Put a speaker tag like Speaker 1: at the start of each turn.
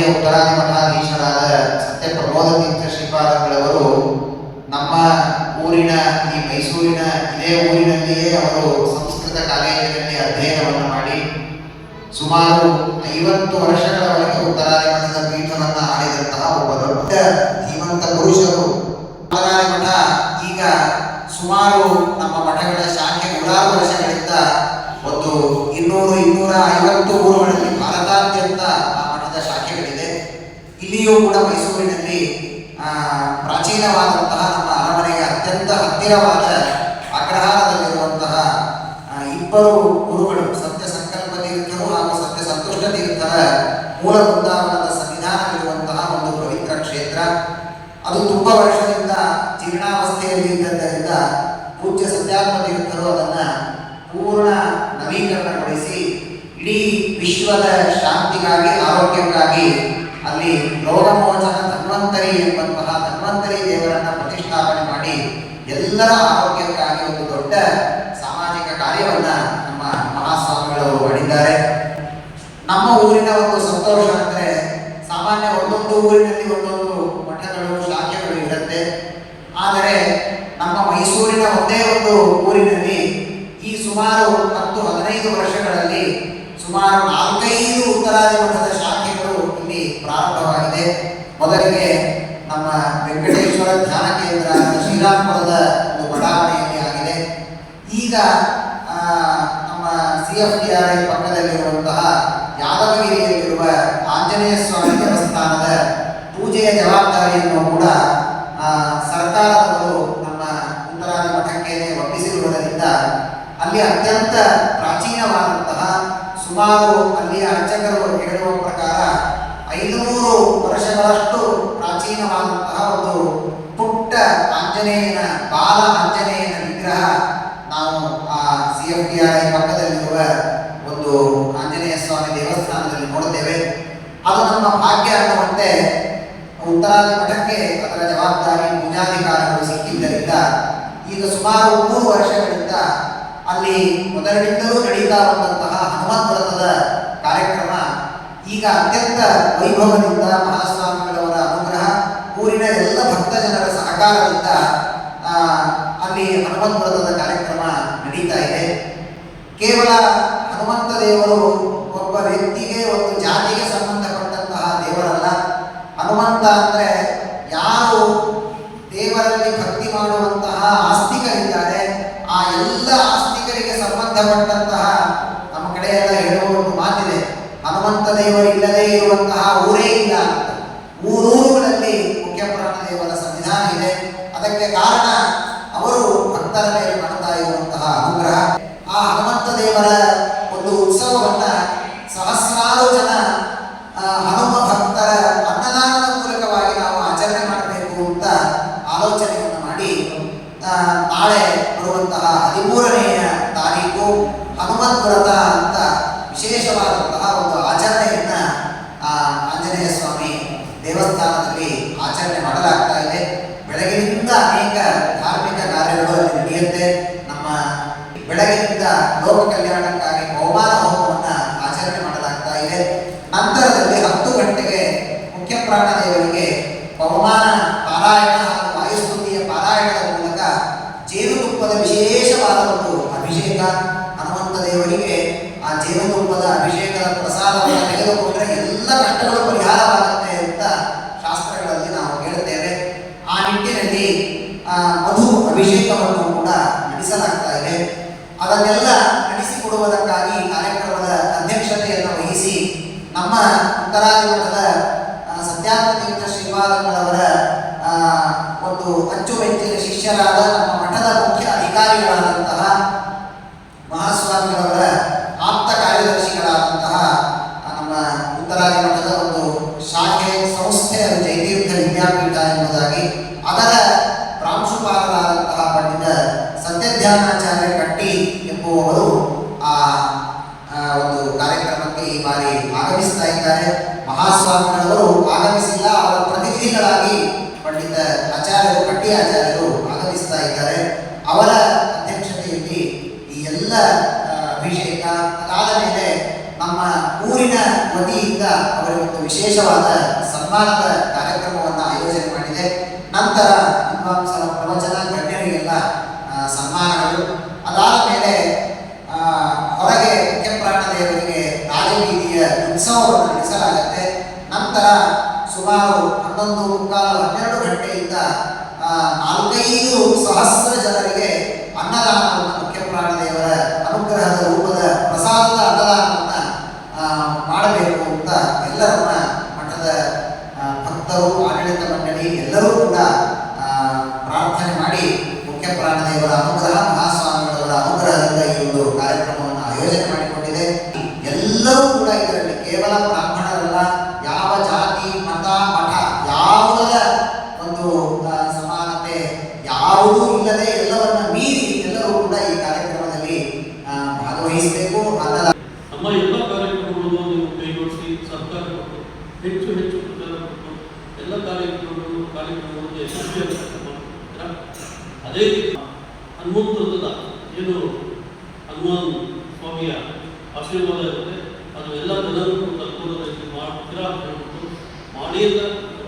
Speaker 1: ಪೂಜ್ಯ ಉತ್ತರಾದಿ ಮಠಾಧೀಶರಾದ ಸತ್ಯ ಪ್ರಬೋಧ ತೀರ್ಥ ನಮ್ಮ ಊರಿನ, ಈ ಮೈಸೂರಿನ, ಇದೇ ಊರಿನಲ್ಲಿಯೇ ಅವರು ಸಂಸ್ಕೃತ ಕಾಲೇಜಿನಲ್ಲಿ ಅಧ್ಯಯನವನ್ನು ಮಾಡಿ ಸುಮಾರು ಐವತ್ತು ವರ್ಷಗಳವರೆಗೆ ಉತ್ತರಾದಿ ಮಠದ ಪೀಠವನ್ನು ಆಡಿದಂತಹ ಒಬ್ಬ ದೊಡ್ಡ ಧೀಮಂತ ಪುರುಷರು. ಉತ್ತರಾದಿ ಮಠ ಈಗ ಸುಮಾರು ನಮ್ಮ ಮಠಗಳ ಶಾಖೆ ನೂರಾರು ವರ್ಷಗಳಿಂದ ಒಂದು ಇನ್ನೂರು, ಇನ್ನೂರ ಐವತ್ತು ಊರುಗಳಲ್ಲಿ ಭಾರತಾದ್ಯಂತ ಆ ಮಠದ ಶಾಖೆಗಳಿದೆ ಇಲ್ಲಿಯೂ ಕೂಡ ಮೈಸೂರಿನಲ್ಲಿ ಪ್ರಾಚೀನವಾದಂತಹ ನಮ್ಮ ಅರಮನೆಗೆ ಅತ್ಯಂತ ಹತ್ತಿರವಾದ ಅಗ್ರಹಾರದಲ್ಲಿರುವಂತಹ ಇಬ್ಬರು ಗುರುಗಳು ಸತ್ಯ ಸಂಕಲ್ಪ ತೀರ್ಥರು ಹಾಗೂ ಸತ್ಯ ಸಂತುಷ್ಟ ತೀರ್ಥರ ಮೂಲ ವೃಂದಾವನದ ಸನ್ನಿಧಾನವಿರುವಂತಹ ಒಂದು ಪವಿತ್ರ ಕ್ಷೇತ್ರ. ಅದು ತುಂಬಾ ವರ್ಷದಿಂದ ಜೀರ್ಣಾವಸ್ಥೆಯಲ್ಲಿ ಇದ್ದದ್ದರಿಂದ ಪೂಜ್ಯ ಸತ್ಯಾತ್ಮ ತೀರ್ಥರು ಅದನ್ನ ಪೂರ್ಣ ನವೀಕರಣಗೊಳಿಸಿ, ಇಡೀ ವಿಶ್ವದ ಶಾಂತಿಗಾಗಿ, ಆರೋಗ್ಯಕ್ಕಾಗಿ ಅಲ್ಲಿ ರೋಗಮೋಚನ ಧನ್ವಂತರಿ ಎಂಬಂತಹ ಧನ್ವಂತರಿ ದೇವರನ್ನ ಪ್ರತಿಷ್ಠಾಪನೆ ಮಾಡಿ ಎಲ್ಲರ ಆರೋಗ್ಯಕ್ಕಾಗಿ ಒಂದು ದೊಡ್ಡ ಸಾಮಾಜಿಕ ಕಾರ್ಯವನ್ನ ನಮ್ಮ ಮಹಾಸ್ವಾಮಿಗಳು ಮಾಡಿದ್ದಾರೆ. ನಮ್ಮ ಊರಿನ ಒಂದು ಸಂತೋಷ ಅಂದ್ರೆ ಸಾಮಾನ್ಯ ಒಂದೊಂದು ಊರಿನಲ್ಲಿ ಒಂದೊಂದು ಮಠಗಳು, ಶಾಖೆಗಳು ಇರುತ್ತೆ. ಆದರೆ ನಮ್ಮ ಮೈಸೂರಿನ ಒಂದೇ ಒಂದು ಊರಿನಲ್ಲಿ ಈ ಸುಮಾರು ಹತ್ತು ಹದಿನೈದು ವರ್ಷಗಳಲ್ಲಿ ಸುಮಾರು ನಾಲ್ಕೈದು ಉತ್ತರಾದಿ ಮಠದ ಮೊದಲಿಗೆ ನಮ್ಮ ವೆಂಕಟೇಶ್ವರ ಧ್ಯಾನ ಕೇಂದ್ರ ಶ್ರೀರಾಮಪುರದ ಒಂದು ಬಡಾವಣೆಯಲ್ಲಿ ಆಗಿದೆ. ಈಗ ನಮ್ಮ C F T R I ಪಕ್ಕದಲ್ಲಿರುವಂತಹ ಯಾದವಗಿರಿಯಲ್ಲಿರುವ ಆಂಜನೇಯ ಸ್ವಾಮಿ ದೇವಸ್ಥಾನದ ಪೂಜೆಯ ಜವಾಬ್ದಾರಿಯನ್ನು ಕೂಡ ಸರ್ಕಾರದವರು ನಮ್ಮ ಉತ್ತರಾದ ಮಠಕ್ಕೆ ಒಪ್ಪಿಸಿರುವುದರಿಂದ ಅಲ್ಲಿ ಅತ್ಯಂತ ಪ್ರಾಚೀನವಾದಂತಹ ಸುಮಾರು ಅಲ್ಲಿಯ ಅರ್ಚಕರು ಹೇಳುವ ಪ್ರಕಾರ ಐನೂರು ವರ್ಷಗಳಷ್ಟು ಪ್ರಾಚೀನವಾದಂತಹ ಒಂದು ಪುಟ್ಟ ಆಂಜನೇಯನ, ಬಾಲ ಆಂಜನೇಯನ ವಿಗ್ರಹ ನಾವು ಆ C M T R I ಪಕ್ಕದಲ್ಲಿರುವ ಒಂದು ಆಂಜನೇಯ ಸ್ವಾಮಿ ದೇವಸ್ಥಾನದಲ್ಲಿ ನೋಡುತ್ತೇವೆ. ಅದು ನಮ್ಮ ಭಾಗ್ಯ ಅನ್ನುವಂತೆ ಉತ್ತರಾದಿ ಮಠಕ್ಕೆ ಅದರ ಜವಾಬ್ದಾರಿ ಪೂಜಾಧಿಕಾರಗಳು ಸಿಕ್ಕಿದ್ದರಿಂದ ಈಗ ಸುಮಾರು ಮೂರು ವರ್ಷಗಳಿಂದ ಅಲ್ಲಿ ಮೊದಲಿನಿಂದಲೂ ನಡೀತಾ ಬಂದಂತಹ ಹನುಮಂತ ವ್ರತದ ಕಾರ್ಯಕ್ರಮ ಈಗ ಅತ್ಯಂತ ವೈಭವದಿಂದ ಮಹಾಸ್ವಾಮಿಗಳವರ ಅನುಗ್ರಹ, ಊರಿನ ಎಲ್ಲ ಭಕ್ತ ಜನರ ಸಹಕಾರದಿಂದ ಅಲ್ಲಿ ಹನುಮತ್ ವ್ರತದ ಕಾರ್ಯಕ್ರಮ ನಡೀತಾ ಇದೆ. ಕೇವಲ ಹನುಮಂತ ದೇವರು ಒಬ್ಬ ವ್ಯಕ್ತಿಗೆ, ಒಂದು ಜಾತಿಗೆ ಸಂಬಂಧಪಟ್ಟಂತಹ ದೇವರಲ್ಲ. ಹನುಮಂತ ಅಂದರೆ ಯಾರು ದೇವರಲ್ಲಿ ಭಕ್ತಿ ಮಾಡುವಂತಹ ಆಸ್ತಿಕರಿದ್ದಾರೆ ಆ ಎಲ್ಲ ಆಸ್ತಿಕರಿಗೆ ಸಂಬಂಧಪಟ್ಟಂತಹ ನಮ್ಮ ಕಡೆಯೆಲ್ಲ ಹೇಳುವ ಒಂದು ಮಾತಿದೆ. ಹನುಮಂತ ದೇವರು ಇಲ್ಲದೆ ಇರುವಂತಹ ಊರೇ ಇಲ್ಲ ಅಂತ. ಊರೂರುಗಳಲ್ಲಿ ಮುಖ್ಯ ಪ್ರಾಣ ದೇವರ ಸನ್ನಿಧಾನ ಇದೆ. ಅದಕ್ಕೆ ಕಾರಣ ಅವರು ಭಕ್ತರ ಮೇಲೆ ಮಾಡ್ತಾ ಇರುವಂತಹ ಅನುಗ್ರಹ. ಆ ಹನುಮಂತ ದೇವರ ಒಂದು ಉತ್ಸವವನ್ನ ಸಹಸ್ರಾರು ಜನ ಹನುಮ ಭಕ್ತರ ಅನ್ನದಾನದ ಮೂಲಕವಾಗಿ ನಾವು ಆಚರಣೆ ಮಾಡಬೇಕು ಅಂತ ಆಲೋಚನೆಯನ್ನು ಮಾಡಿ ನಾಳೆ ಬರುವಂತಹ ಹದಿಮೂರನೆಯ ತಾರೀಕು ಹನುಮಂತ ವ್ರತ ಅಂತ ವಿಶೇಷವಾದಂತಹ ಒಂದು ಆಚರಣೆಯನ್ನ ಆ, ಆಂಜನೇಯ ಸ್ವಾಮಿ ದೇವಸ್ಥಾನದಲ್ಲಿ ಆಚರಣೆ ಮಾಡಲಾಗ್ತಾ ಇದೆ ಬೆಳಗಿನಿಂದ ಅನೇಕ ಧಾರ್ಮಿಕ ಕಾರ್ಯಗಳು ಅಲ್ಲಿ ನಡೆಯುತ್ತೆ ನಮ್ಮ ಬೆಳಗಿನಿಂದ ಲೋಕ ಕಲ್ಯಾಣಕ್ಕಾಗಿ ಬಹುಮಾನ ಹೋಮವನ್ನ ಆಚರಣೆ ಮಾಡಲಾಗ್ತಾ ಇದೆ. ನಂತರದಲ್ಲಿ ಹತ್ತು ಗಂಟೆಗೆ ಮುಖ್ಯ ಪ್ರಾಣ ದೇವರಿಗೆ ಬಹುಮಾನ ಪಾರಾಯಣ ಹಾಗೂ ವಾಯುಸ್ತುತಿಯ ಪಾರಾಯಣದ ಮೂಲಕ ಜೇನುತುಪ್ಪದ ವಿಶೇಷವಾದ ಒಂದು ಅಭಿಷೇಕ ಹನುಮಂತ ದೇವರಿಗೆ ಆ ಜೇನುತುಪ್ಪದ ಅಭಿಷೇಕದ ಪ್ರಸಾದವನ್ನು ತೆಗೆದುಕೊಂಡ್ರೆ ಎಲ್ಲ ಕಷ್ಟಗಳು ಪರಿಹಾರವಾಗುತ್ತೆ ಅಂತ ಶಾಸ್ತ್ರಗಳಲ್ಲಿ ನಾವು ಹೇಳುತ್ತೇವೆ. ಆ ನಿಟ್ಟಿನಲ್ಲಿ ಮಧು ಅಭಿಷೇಕವನ್ನು ಕೂಡ ನಡೆಸಲಾಗ್ತಾ ಇದೆ ಅದನ್ನೆಲ್ಲ ನಡೆಸಿಕೊಡುವುದಕ್ಕಾಗಿ ಕಾರ್ಯಕ್ರಮದ ಅಧ್ಯಕ್ಷತೆಯನ್ನು ವಹಿಸಿ ನಮ್ಮ ಉತ್ತರಾದಿ ಮಠದ ಶ್ರೀಪಾದಗಳವರ ಒಂದು ಅಚ್ಚುಮೆಚ್ಚಿನ ಶಿಷ್ಯರಾದ ನಮ್ಮ ಮಠದ ಮುಖ್ಯ ಅಧಿಕಾರಿಗಳಾದಂತಹ ಮಹಾಸ್ವಾಮಿಗಳವರ ಆಪ್ತ ಕಾರ್ಯದರ್ಶಿಗಳಾದಂತಹ ನಮ್ಮ ಉತ್ತರಾದಿ ಮಠದ ಒಂದು ಶಾಖೆ ಸಂಸ್ಥೆ ಅದು ಜಯತೀರ್ಥ ವಿದ್ಯಾಪೀಠ ಎಂಬುದಾಗಿ ಅದರ ಪ್ರಾಂಶುಪಾಲರಾದಂತಹ ಪಂಡಿತ ಸತ್ಯಧ್ಯಾನಾಚಾರ್ಯ ಕಟ್ಟಿ ಎಂಬುವವರು ಆ ಆ, ಒಂದು ಈ ಬಾರಿ ಆಗಮಿಸ್ತಾ ಇದ್ದಾರೆ. ಮಹಾಸ್ವಾಮಿಗಳವರು ಆಗಮಿಸಿಲ್ಲ, ಅವರ ಪ್ರತಿನಿಧಿಗಳಾಗಿ ಪಂಡಿತ ಆಚಾರ್ಯರು ಕಟ್ಟಿ ಆಚಾರ್ಯರು ಆಗಮಿಸ್ತಾ ಇದ್ದಾರೆ. ಅವರ ಅಧ್ಯಕ್ಷತೆಯಲ್ಲಿ ಈ ಎಲ್ಲ ಅಭಿಷೇಕ ಅದಾದ ಮೇಲೆ ನಮ್ಮ ಊರಿನ ವತಿಯಿಂದ ಅವರಿಗೆ ಒಂದು ವಿಶೇಷವಾದ ಸನ್ಮಾನದ ಕಾರ್ಯಕ್ರಮವನ್ನು ಆಯೋಜನೆ ಮಾಡಿದೆ. ನಂತರ ವಿದ್ವಾಂಸರ ಪ್ರವಚನ, ಗಣ್ಯರಿಗೆಲ್ಲ ಸನ್ಮಾನಗಳು. ಅದಾದ ಮೇಲೆ ಹೊರಗೆ ಪ್ರಾಣದೇವರಿಗೆ ಉತ್ಸವವನ್ನು ನಡೆಸಲಾಗುತ್ತೆ. ನಂತರ ಸುಮಾರು ಹನ್ನೊಂದು ಮುಕ್ಕಾಲು ಹನ್ನೆರಡು ಗಂಟೆಯಿಂದ ನಾಲ್ಕೈದು ಸಹಸ್ರ ಜನರಿಗೆ ಅನ್ನದಾನವನ್ನು ಮುಖ್ಯ ಪ್ರಾಣದೇವರ ಅನುಗ್ರಹದ ರೂಪದ ಪ್ರಸಾದದ ಅನ್ನದಾನವನ್ನು ಮಾಡಬೇಕು ಅಂತ ಎಲ್ಲರನ್ನ ಕೇವಲ ಬ್ರಾಹ್ಮಣರಲ್ಲ, ಯಾವ ಜಾತಿ, ಮತ, ಮಠ ಯಾವುದರ ಒಂದು ಸಮಾನತೆ ಯಾವುದೂ ಇಲ್ಲದೆ ಎಲ್ಲವನ್ನ ಮೀರಿ ಎಲ್ಲರೂ ಕೂಡ ಈ ಕಾರ್ಯಕ್ರಮದಲ್ಲಿ ಭಾಗವಹಿಸಬೇಕು. ಅನ್ನದ
Speaker 2: ನಮ್ಮ ಎಲ್ಲ ಕಾರ್ಯಕ್ರಮಗಳನ್ನು ಕೈಗೊಳಿಸಿ, ಸರ್ಕಾರ ಹೆಚ್ಚು ಹೆಚ್ಚು ಪ್ರಚಾರ ಎಲ್ಲ ಕಾರ್ಯಕ್ರಮಗಳು ಕಾರ್ಯಕ್ರಮಗಳನ್ನು ಯಶಸ್ವಿಯಾಗಿ ಅದೇ ರೀತಿ ಹನುಮಂತದ ಏನು ಹನುಮಾನ್ ಸ್ವಾಮಿಯ ಆಶೀರ್ವಾದ ಇರುತ್ತೆ. ಅದು ಎಲ್ಲ ಜನರು ಕಲ್ತ್ಕೊಳ್ಳೋದಕ್ಕೆ ಮಾಡ್ತೀರಾ ಅಂತ ಹೇಳ್ಬಿಟ್ಟು